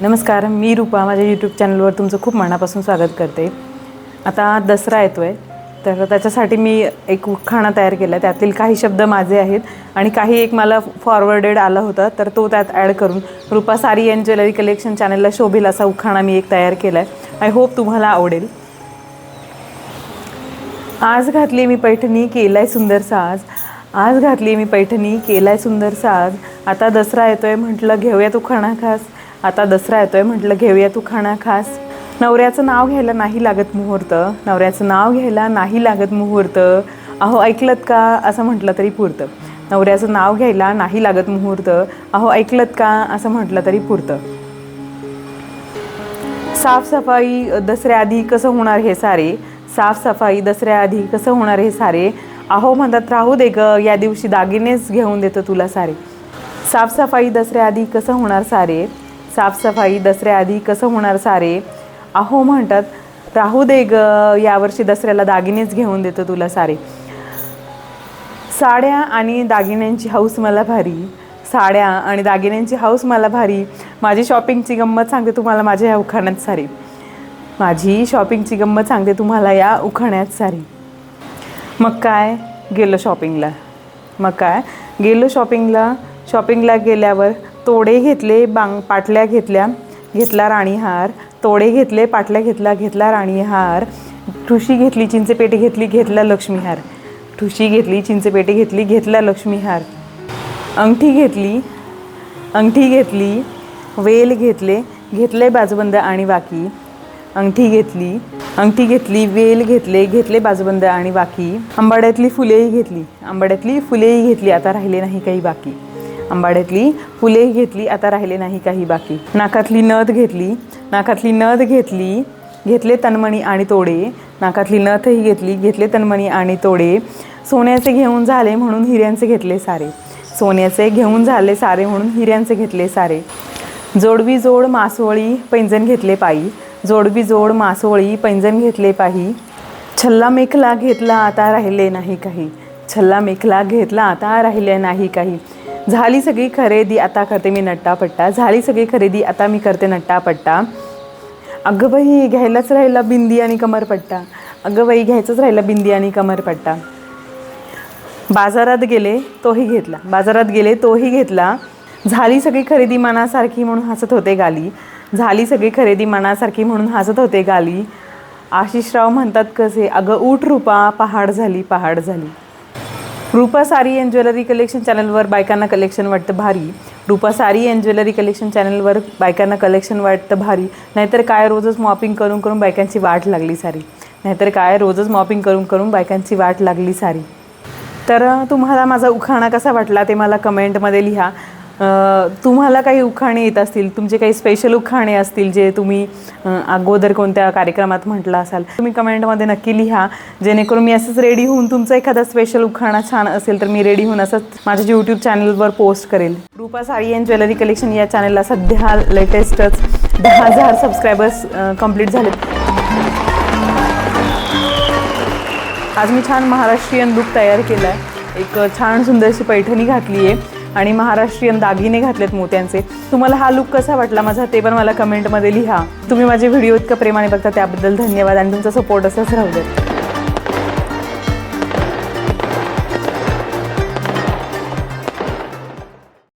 नमस्कार मी रूपा. माझ्या यूट्यूब चॅनलवर तुमचं खूप मनापासून स्वागत करते. आता दसरा येतो आहे तर त्याच्यासाठी मी एक उखाणा तयार केला आहे त्यातील काही शब्द माझे आहेत आणि काही एक मला फॉरवर्डेड आला होता तर तो त्यात ॲड करून रूपा सारी अँड ज्वेलरी कलेक्शन चॅनलला शोभेल असा उखाणा मी एक तयार केला आहे आय होप तुम्हाला आवडेल. आज घातली मी पैठणी केलाय सुंदर साज. आज घातली मी पैठणी केलाय सुंदर साज. आता दसरा येतोय म्हटलं घेऊया उखाणा खाणा खास. आता दसरा येतोय म्हटलं घेऊया तू खाणा खास. नवऱ्याचं नाव घ्यायला नाही लागत मुहूर्त. नवऱ्याचं नाव घ्यायला नाही लागत मुहूर्त. अहो ऐकलत का? असं म्हटलं तरी पुरतं. नवऱ्याचं नाव घ्यायला नाही लागत मुहूर्त. अहो ऐकलत का? असं म्हटलं तरी पुरतं. साफसफाई दसऱ्याआधी कसं होणार हे सारे? साफसफाई दसऱ्याआधी कसं होणार हे सारे? अहो म्हणतात राहू दे ग या दिवशी दागिनेच घेऊन देतो तुला सारे. साफसफाई दसऱ्याआधी कसं होणार सारे? साफसफाई दसऱ्याआधी कसं होणार सारे? अहो म्हणतात राहू दे ग यावर्षी दसऱ्याला दागिनेच घेऊन देतो तुला सारे. साड्या आणि दागिन्यांची हौस मला भारी. साड्या आणि दागिन्यांची हौस मला भारी. माझी शॉपिंगची गंमत सांगते तुम्हाला माझ्या या उखाण्यात सारी. माझी शॉपिंगची गंमत सांगते तुम्हाला या उखाण्यात सारी. मग काय? गेलो शॉपिंगला. मग काय? गेलो शॉपिंगला. शॉपिंगला गेल्यावर तोडे घेतले बांग पाटल्या घेतल्या घेतला राणीहार तोडे घेतले पाटल्या घेतला घेतला राणीहार ठुशी घेतली चिंचपेटी घेतली घेतला लक्ष्मीहार ठुशी घेतली चिंचपेटी घेतली घेतला लक्ष्मीहार अंगठी घेतली अंगठी घेतली वेल घेतले घेतले बाजूबंद आणि बाकी अंगठी घेतली अंगठी घेतली वेल घेतले घेतले बाजूबंद आणि बाकी आंबाड्यातली फुलेही घेतली आंबाड्यातली फुलेही घेतली आता राहिले नाही काही बाकी. आंबाड्यातली फुलेही घेतली आता राहिले नाही काही बाकी. नाकातली नथ घेतली नाकातली नथ घेतली घेतले तनमणी आणि तोडे. नाकातली नथही घेतली घेतले तनमणी आणि तोडे. सोन्याचे घेऊन झाले म्हणून हिऱ्यांचे घेतले सारे. सोन्याचे घेऊन झाले सारे म्हणून हिऱ्यांचे घेतले सारे. जोडवी जोड मासोळी पैंजण घेतले पायी. जोडवी जोड मासोळी पैंजण घेतले पायी. छल्ला मेखला घेतला आता राहिले नाही काही. छल्ला मेखला घेतला आता राहिले नाही काही. झाली सगळी खरेदी आता करते मी नट्टापट्टा. झाली सगळी खरेदी आता मी करते नट्टापट्टा. अगं बाई घ्यायलाच राहिला बिंदी आणि कमरपट्टा. अगं बाई घ्यायचंच राहिला बिंदी आणि कमरपट्टा. बाजारात गेले तोही घेतला. बाजारात गेले तोही घेतला. झाली सगळी खरेदी मनासारखी म्हणून हसत होते गाली. झाली सगळी खरेदी मनासारखी म्हणून हसत होते गाली. आशिषराव म्हणतात कसे अगं उठ रूपा पहाड झाली पहाड झाली. रूपा सारी अँड ज्वेलरी कलेक्शन चॅनलवर बायकांना कलेक्शन वाटतं भारी. रूपा सारी अँड ज्वेलरी कलेक्शन चॅनलवर बायकांना कलेक्शन वाटतं भारी. नाहीतर काय रोजच मॉपिंग करून करून बायकांची वाट लागली सारी. नाहीतर काय रोजच मॉपिंग करून करून बायकांची वाट लागली सारी. तर तुम्हाला माझा उखाणा कसा वाटला ते मला कमेंटमध्ये लिहा. तुम्हाला काही उखाणे येत असतील तुमचे काही स्पेशल उखाणे असतील जे तुम्ही अगोदर कोणत्या कार्यक्रमात म्हटलं असाल तुम्ही कमेंटमध्ये नक्की लिहा. जेणेकरून मी असंच रेडी होऊन तुमचा एखादा स्पेशल उखाणा छान असेल तर मी रेडी होऊन असंच माझ्या यूट्यूब चॅनलवर पोस्ट करेल. Rupa sari and jewellery collection या चॅनलला सध्या लेटेस्टच दहा हजार सबस्क्रायबर्स कंप्लीट झालेत. आज मी छान महाराष्ट्रीयन लुक तयार केला आहे एक छान सुंदरशी पैठणी घातली आहे आणि महाराष्ट्रीयन दागिने घातलेत मोत्यांचे. तुम्हाला हा लुक कसा वाटला? माझा ते पण मला कमेंटमध्ये लिहा. तुम्ही माझे व्हिडिओ इतकं प्रेमाने बघता त्याबद्दल धन्यवाद आणि तुमचा सपोर्ट असंच राहू देत.